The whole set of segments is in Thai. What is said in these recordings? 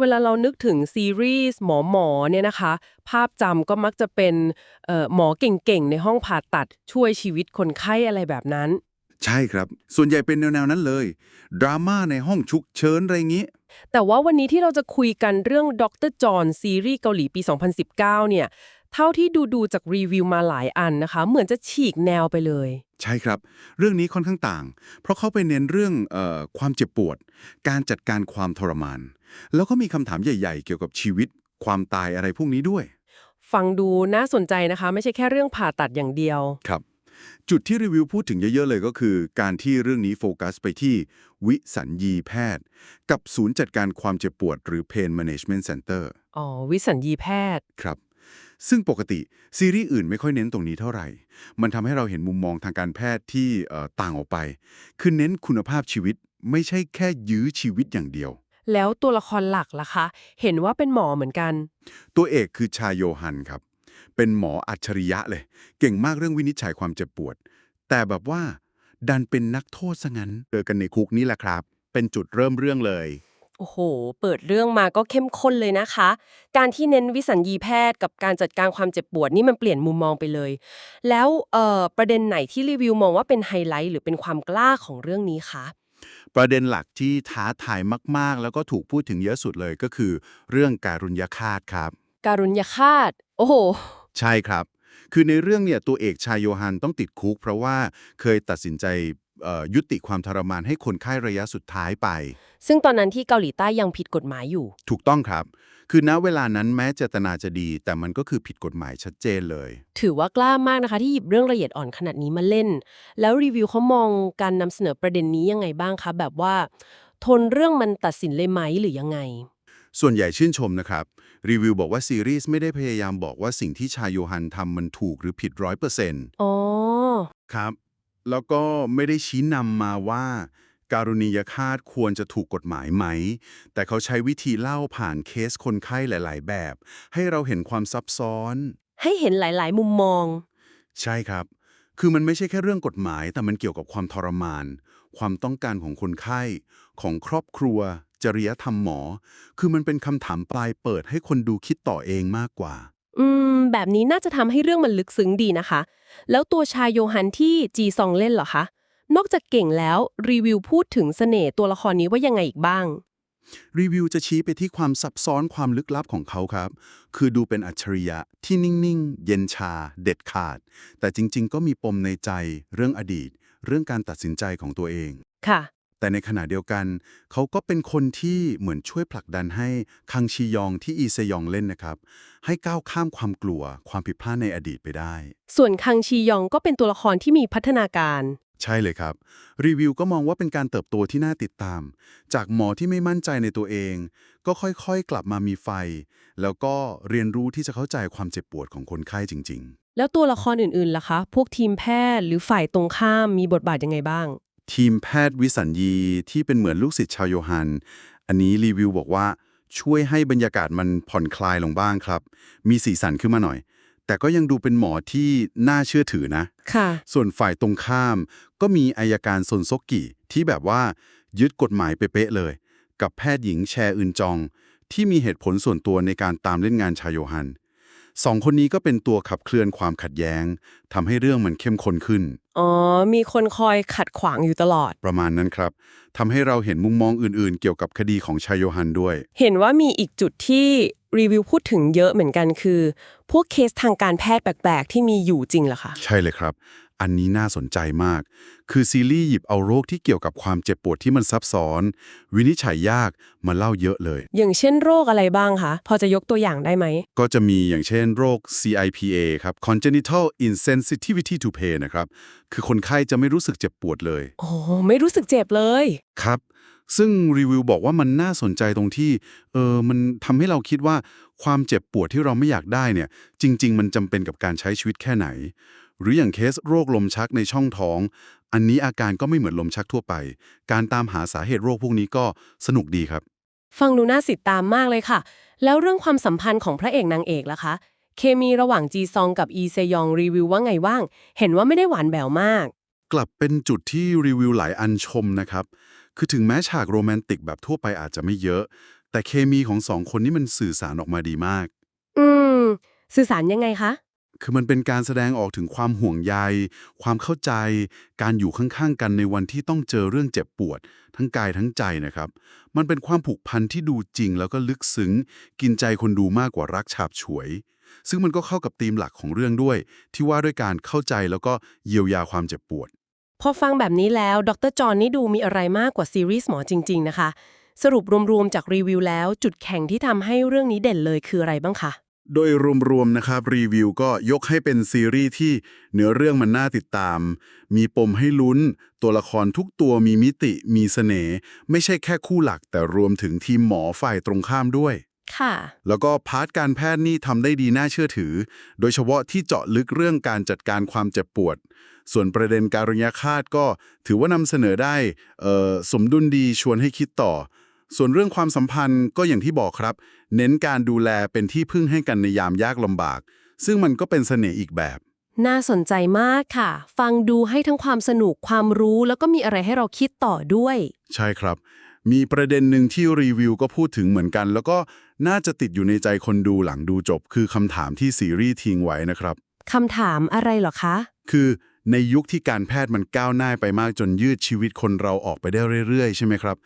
เวลาเรานึกถึงซีรีส์หมอหมอเนี่ยนะคะ ภาพจำก็มักจะเป็นเอ่อหมอเก่งๆ ในห้องผ่าตัดช่วยชีวิตคนไข้อะไรแบบนั้น ใช่ครับ ส่วนใหญ่เป็นแนวๆนั้นเลย ดราม่าในห้องฉุกเฉินอะไรงี้ แต่ว่าวันนี้ที่เราจะคุยกันเรื่องดรจอห์นซีรีส์เกาหลีปี 2019 เนี่ย เท่าที่ดูดูๆจากรีวิวมาหลายอันนะคะ เหมือนจะฉีกแนวไปเลย ใช่ครับ เรื่องนี้ค่อนข้างต่าง เพราะเขาไปเน้นเรื่องเออความเจ็บปวด การจัดการความทรมาน แล้วก็มีคำถามใหญ่ๆ เกี่ยวกับชีวิต ความตายอะไรพวกนี้ด้วย ฟังดูน่าสนใจนะคะ ไม่ใช่แค่เรื่องผ่าตัดอย่างเดียวครับจุดที่รีวิวพูดถึงเยอะ ๆ เลยก็คือ การที่เรื่องนี้โฟกัสไปที่วิสัญญีแพทย์ กับศูนย์จัดการความเจ็บปวดหรือ Pain Management Center อ๋อ วิสัญญีแพทย์ ครับ ซึ่งปกติ ซีรีส์อื่นไม่ค่อยเน้นตรงนี้เท่าไหร่ มันทำให้เราเห็นมุมมองทางการแพทย์ที่เอ่อต่างออกไป คือเน้นคุณภาพชีวิตไม่ใช่แค่ยื้อชีวิตอย่างเดียว แล้วตัวละครหลักล่ะคะ เห็นว่าเป็นหมอเหมือนกัน ตัวเอกคือชาโยฮันครับ เป็นหมออัจฉริยะเลย เก่งมากเรื่องวินิจฉัยความเจ็บปวด แต่แบบว่า ดันเป็นนักโทษซะงั้นเจอกันในคุกนี่แหละครับ เป็นจุดเริ่มเรื่องเลย โอ้โห เปิดเรื่องมาก็เข้มข้นเลยนะคะ การที่เน้นวิสัญญีแพทย์กับการจัดการความเจ็บปวดนี่มันเปลี่ยนมุมมองไปเลย แล้วเอ่อประเด็นไหนที่รีวิวมองว่าเป็นไฮไลท์หรือเป็นความกล้าของเรื่องนี้คะประเด็นหลักที่ท้าทายมาก ๆ แล้วก็ถูกพูดถึงเยอะสุดเลยก็คือ เรื่องการุญยฆาตครับ การุญยฆาต โอ้โห ใช่ครับ คือในเรื่องเนี่ยตัวเอกชายโยฮันต้องติดคุก เพราะว่าเคยตัดสินใจเอ่อ ยุติความทรมานให้คนไข้ระยะสุดท้ายไป ซึ่งตอนนั้นที่เกาหลีใต้ยังผิดกฎหมายอยู่ ถูกต้องครับ คือณเวลานั้นแม้เจตนาจะดี แต่มันก็คือผิดกฎหมายชัดเจนเลย ถือว่ากล้ามากนะคะ ที่หยิบเรื่องละเอียดอ่อนขนาดนี้มาเล่น แล้วรีวิวเขามองการนำเสนอประเด็นนี้ยังไงบ้างคะแบบว่า ทนเรื่องมันตัดสินเลยไหมหรือยังไงส่วนใหญ่ชื่นชมนะครับ รีวิวบอกว่าซีรีส์ไม่ได้พยายามบอกว่าสิ่งที่ชายโยฮันทำมันถูกหรือผิดร้อยเปอร์เซ็นต์อ๋อ ครับ แล้วก็ไม่ได้ชี้นำมาว่า การุณียฆาตควรจะถูกกฎหมายไหม แต่เขาใช้วิธีเล่าผ่านเคสคนไข้หลาย ๆ แบบ ให้เราเห็นความซับซ้อน ให้เห็นหลาย ๆ มุมมอง ใช่ครับ คือมันไม่ใช่แค่เรื่องกฎหมาย แต่มันเกี่ยวกับความทรมาน ความต้องการของคนไข้ ของครอบครัว จริยธรรมหมอ คือมันเป็นคำถามปลายเปิดให้คนดูคิดต่อเองมากกว่า อืม แบบนี้น่าจะทำให้เรื่องมันลึกซึ้งดีนะคะ แล้วตัวชายโยฮันที่จีซองเล่นเหรอคะ นอกจากเก่งแล้วรีวิวพูดถึงเสน่ห์ตัวละครนี้ว่ายังไงอีกบ้าง รีวิวจะชี้ไปที่ความซับซ้อนความลึกลับของเขาครับ คือดูเป็นอัจฉริยะที่นิ่งๆ เย็นชา เด็ดขาด แต่จริงๆ ก็มีปมในใจ เรื่องอดีต เรื่องการตัดสินใจของตัวเอง ค่ะ แต่ในขณะเดียวกัน เขาก็เป็นคนที่เหมือนช่วยผลักดันให้คังชียองที่อีเซยองเล่นนะครับ ให้ก้าวข้ามความกลัวความผิดพลาดในอดีตไปได้ ส่วนคังชียองก็เป็นตัวละครที่มีพัฒนาการ ใช่เลยครับ รีวิวก็มองว่าเป็นการเติบโตที่น่าติดตาม จากหมอที่ไม่มั่นใจในตัวเอง ก็ค่อยๆกลับมามีไฟ แล้วก็เรียนรู้ที่จะเข้าใจความเจ็บปวดของคนไข้จริงแล้วตัวละครอื่นๆล่ะคะ พวกทีมแพทย์หรือฝ่ายตรงข้ามมีบทบาทยังไงบ้างๆ ทีมแพทย์วิสัญญีที่เป็นเหมือนลูกศิษย์ชาวโยฮัน อันนี้รีวิวบอกว่าช่วยให้บรรยากาศมันผ่อนคลายลงบ้างครับ มีสีสันขึ้นมาหน่อย แต่ก็ยังดูเป็นหมอที่น่าเชื่อถือนะค่ะ ส่วนฝ่ายตรงข้ามก็มีอายการซนซกกิที่แบบว่ายึดกฎหมายเป๊ะๆเลย กับแพทย์หญิงแชอึนจอง ที่มีเหตุผลส่วนตัวในการตามเล่นงานชายโยฮัน สองคนนี้ก็เป็นตัวขับเคลื่อนความขัดแย้งทำให้เรื่องมันเข้มข้นขึ้น อ๋อ มีคนคอยขัดขวางอยู่ตลอด ประมาณนั้นครับทำให้เราเห็นมุมมองอื่นๆ เกี่ยวกับคดีของชายโยฮันด้วย เห็นว่ามีอีกจุดที่รีวิวพูดถึงเยอะเหมือนกันคือ พวกเคสทางการแพทย์แปลกๆ ที่มีอยู่จริงเหรอคะ ใช่เลยครับ อันนี้น่าสนใจมาก คือซีรีส์หยิบเอาโรคที่เกี่ยวกับความเจ็บปวดที่มันซับซ้อน วินิจฉัยยากมาเล่าเยอะเลย อย่างเช่นโรคอะไรบ้างคะ พอจะยกตัวอย่างได้ไหม ก็จะมีอย่างเช่นโรค CIPA ครับ congenital insensitivity to pain นะครับ คือคนไข้จะไม่รู้สึกเจ็บปวดเลย โอ้ไม่รู้สึกเจ็บเลย ครับ ซึ่งรีวิวบอกว่ามันน่าสนใจตรงที่ เออ มันทำให้เราคิดว่าความเจ็บปวดที่เราไม่อยากได้เนี่ย จริง ๆ มันจำเป็นกับการใช้ชีวิตแค่ไหน หรืออย่างเคสโรคลมชักในช่องท้อง อันนี้อาการก็ไม่เหมือนลมชักทั่วไป การตามหาสาเหตุโรคพวกนี้ก็สนุกดีครับ ฟังดูน่าติดตามมากเลยค่ะ แล้วเรื่องความสัมพันธ์ของพระเอกนางเอกล่ะคะ เคมีระหว่างจีซองกับอีเซยองรีวิวว่าไงบ้าง เห็นว่าไม่ได้หวานแหววมาก กลับเป็นจุดที่รีวิวหลายอันชมนะครับ คือถึงแม้ฉากโรแมนติกแบบทั่วไปอาจจะไม่เยอะ แต่เคมีของสองคนนี้มันสื่อสารออกมาดีมาก อืม สื่อสารยังไงคะ คือมันเป็นการแสดงออกถึงความห่วงใย ความเข้าใจ การอยู่ข้างๆกันในวันที่ต้องเจอเรื่องเจ็บปวด ทั้งกายทั้งใจนะครับ มันเป็นความผูกพันที่ดูจริง แล้วก็ลึกซึ้ง กินใจคนดูมากกว่ารักฉาบฉวย ซึ่งมันก็เข้ากับธีมหลักของเรื่องด้วย ที่ว่าด้วยการเข้าใจแล้วก็เยียวยาความเจ็บปวด พอฟังแบบนี้แล้ว ดรจอห์นนี่ดูมีอะไรมากกว่าซีรีส์หมอจริง ๆ นะคะ สรุปรวมๆจากรีวิวแล้ว จุดแข็งที่ทำให้เรื่องนี้เด่นเลยคืออะไรบ้างคะ โดยรวมๆนะครับรีวิวก็ยกให้เป็นซีรีส์ที่เนื้อเรื่องมันน่าติดตาม มีปมให้ลุ้น ตัวละครทุกตัวมีมิติ มีเสน่ห์ไม่ใช่แค่คู่หลัก แต่รวมถึงทีมหมอฝ่ายตรงข้ามด้วย ค่ะ แล้วก็พาร์ทการแพทย์นี่ทำได้ดีน่าเชื่อถือ โดยเฉพาะที่เจาะลึกเรื่องการจัดการความเจ็บปวด ส่วนประเด็นการุญยฆาตก็ถือว่านำเสนอได้เอ่อสมดุลดีชวนให้คิดต่อ ส่วนเรื่องความสัมพันธ์ก็อย่างที่บอกครับ เน้นการดูแลเป็นที่พึ่งให้กันในยามยากลำบาก ซึ่งมันก็เป็นเสน่ห์อีกแบบ น่าสนใจมากค่ะ ฟังดูให้ทั้งความสนุกความรู้แล้วก็มีอะไรให้เราคิดต่อด้วย ใช่ครับ มีประเด็นหนึ่งที่รีวิวก็พูดถึงเหมือนกัน แล้วก็น่าจะติดอยู่ในใจคนดูหลังดูจบ คือคำถามที่ซีรีส์ทิ้งไว้นะครับคำถามอะไรเหรอคะ คือในยุคที่การแพทย์มันก้าวหน้าไปมากจนยืดชีวิตคนเราออกไปได้เรื่อยๆ ใช่ไหมครับ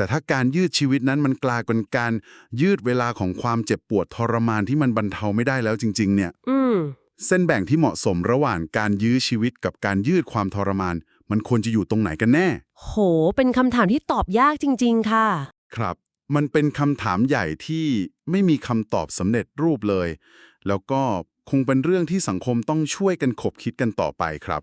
แต่ถ้าการยืดชีวิตนั้นมันกลายเป็นการยืดเวลาของความเจ็บปวดทรมานที่มันบรรเทาไม่ได้แล้วจริง ๆ เนี่ยอืมเส้นแบ่งที่เหมาะสมระหว่างการยื้อชีวิตกับการยืดความทรมาน มันควรจะอยู่ตรงไหนกันแน่ โห เป็นคำถามที่ตอบยากจริง ๆ ค่ะ ครับ มันเป็นคำถามใหญ่ที่ไม่มีคำตอบสำเร็จรูปเลย แล้วก็คงเป็นเรื่องที่สังคมต้องช่วยกันขบคิดกันต่อไปครับ